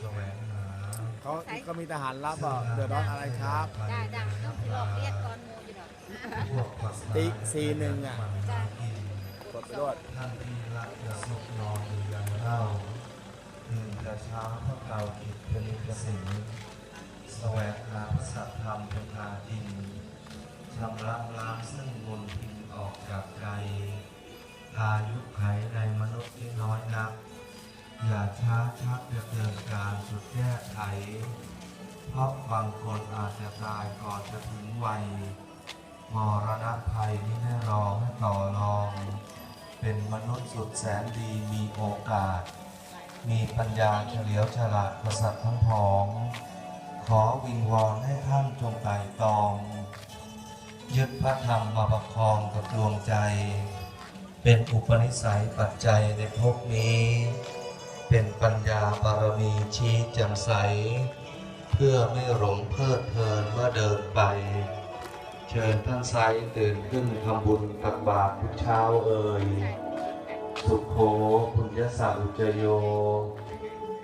แสวงหาเขาก็มีทหารรับบอกเดือดร้อนอะไรครับได้ดังต้องสิลอกเรียกก่อนหมูอยู่ดอกพวกปัสสาวะติ๊กสี่หนึ่งอะมันหากินกดไปด้วยท่านที่รักจะสุขนอนอยู่อย่างเล่าตื่นแต่เช้าพระเก่ากิจเป็นกสินแสวงหาพระสัทธรรมเป็นอาจินชำระล้างซึ่งมนทินออกจากใจอายุไขในมนุษย์ที่น้อยนัก อย่าช้าชักจะเกินการสุดแก้ไข เพราะบางคนอาจจะตายก่อนจะถึงวัยมรณะภัยที่ให้รอให้ต่อรอง เป็นมนุษย์สุดแสนดีมีโอกาส มีปัญญาเฉลียวฉลาดประสัตทั้งพอง ขอวิงวอนให้ท่านจงไต่ตอง ยึดพระธรรมมาประคองกับดวงใจ เป็นอุปนิสัยปัจจัยในภพนี้ เป็นปัญญาบารมีชี้แจ่มใส เพื่อไม่หลงเพลิดเพลินเมื่อเดินไป เชิญท่านไซตื่นขึ้นทำบุญตักบาตรทุกเช้าเอ่ยสุขโขปุญญสัอุจโย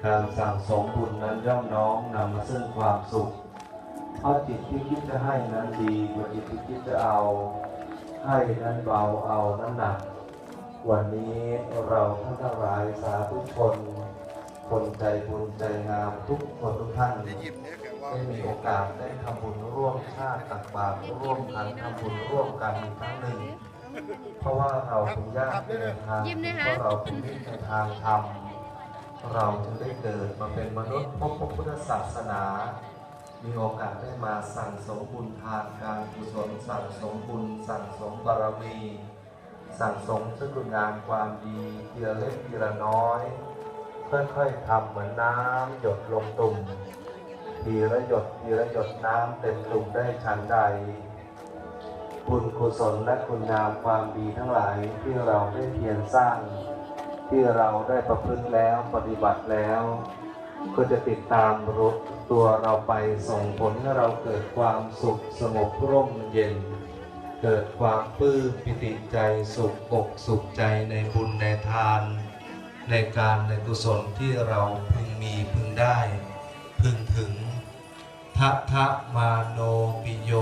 การสั่งสมบุญนั้นย่อมน้อมนำมาซึ่งความสุขเพราะจิตที่คิดจะให้นั้นดีกว่าจิตที่คิดจะเอา ให้นั้นเบาเอานั้นหนัก วันนี้เราท่านทั้งหลายสาธุชน คนใจบุญใจงามทุกคนทุกท่านได้มีโอกาสได้ทำบุญร่วมชาติตักบาตรร่วมกันทำบุญร่วมกันครั้งหนึ่ง เพราะว่าเราเป็นญาติในทางเพราะเราเป็นมิตรในทางธรรมเราจึงได้เกิดมาเป็นมนุษย์พบพระพุทธศาสนา มีโอกาสได้มาสั่งสมบุญทานการกุศลสั่งสมบุญสั่งสมบารมี สั่งสมซึ่งคุณงามความดีทีละเล็กทีละน้อย ค่อยๆทำเหมือนน้ำหยดลงตุ่มทีละหยดทีละหยดน้ำเต็มตุ่มได้ชั้นใดบุญกุศลและคุณงามความดีทั้งหลายที่เราได้เพียรสร้าง ที่เราได้ประพฤติแล้วปฏิบัติแล้ว ก็จะติดตามรุตัวเราไปส่งผลให้เราเกิดความสุขสงบร่มเย็น เกิดความปลื้มปิติใจสุขอกสุขใจในบุญในทาน ในการในกุศลที่เราพึงมีพึงได้ พึงถึงทะทะมาโนปิโย